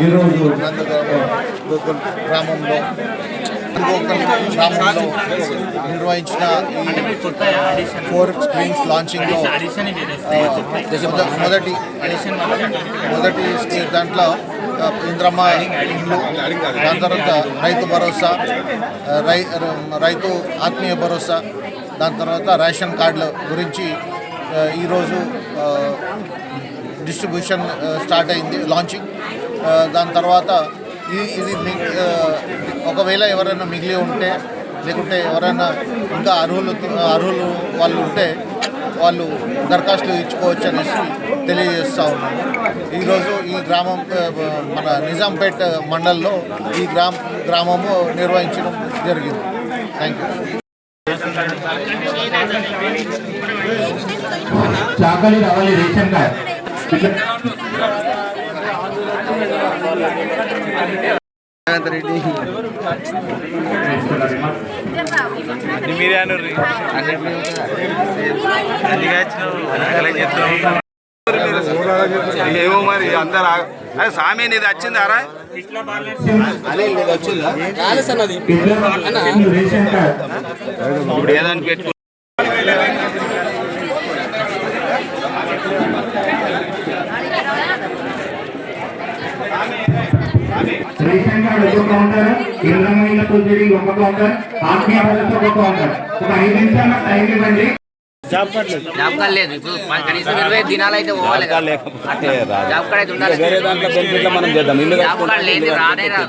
ఈరోజు గ్రామంలో గ్రామంలో నిర్వహించిన ఫోర్ స్క్రీన్స్ లాంచింగ్లో మొదటి మొదటి దాంట్లో ఇంద్రమ్మ ఇల్లు దాని తర్వాత రైతు భరోసా రై రైతు ఆత్మీయ భరోసా దాని తర్వాత రేషన్ కార్డుల గురించి ఈరోజు డిస్ట్రిబ్యూషన్ స్టార్ట్ అయింది లాంచింగ్ దాని తర్వాత ఈ ఇది మి- ఒకవేళ ఎవరైనా మిగిలి ఉంటే లేకుంటే ఎవరైనా ఇంకా అర్హులు అర్హులు వాళ్ళు ఉంటే వాళ్ళు దరఖాస్తులు ఇచ్చుకోవచ్చు అనేసి తెలియజేస్తూ ఉన్నాము. ఈరోజు ఈ గ్రామం మన నిజాంపేట్ మండల్లో ఈ గ్రామ గ్రామము నిర్వహించడం జరిగింది. థ్యాంక్ యూ చాకలి రావాలి రేషన్ కార్డ్. మీరే అన్నారు అందుకే వచ్చినావు. ఏమో మరి అందరు అరే సామి నీది వచ్చింది అరా రేషన్ కార్డ్. ఇప్పుడు ఏదని పెట్టుకో కార్డ్ ఒక కౌంటర్ ఇరవై తిరిగి ఒక కౌంటర్ ఆత్మీయ భద్రత ఒక కౌంటర్ ఒక ఐదు నిమిషాల టైం ఇవ్వండి. జాబ్ కార్డ్ లేదు. ఇప్పుడు మన కనీసం ఇరవై దినాలు అయితే పోవాలి. జాబ్ కార్డ్ అయితే ఉండాలి. వేరే దాంట్లో బెనిఫిట్లో మనం చేద్దాం. ఇల్లు జాబ్ కార్డ్ లేదు రానే రా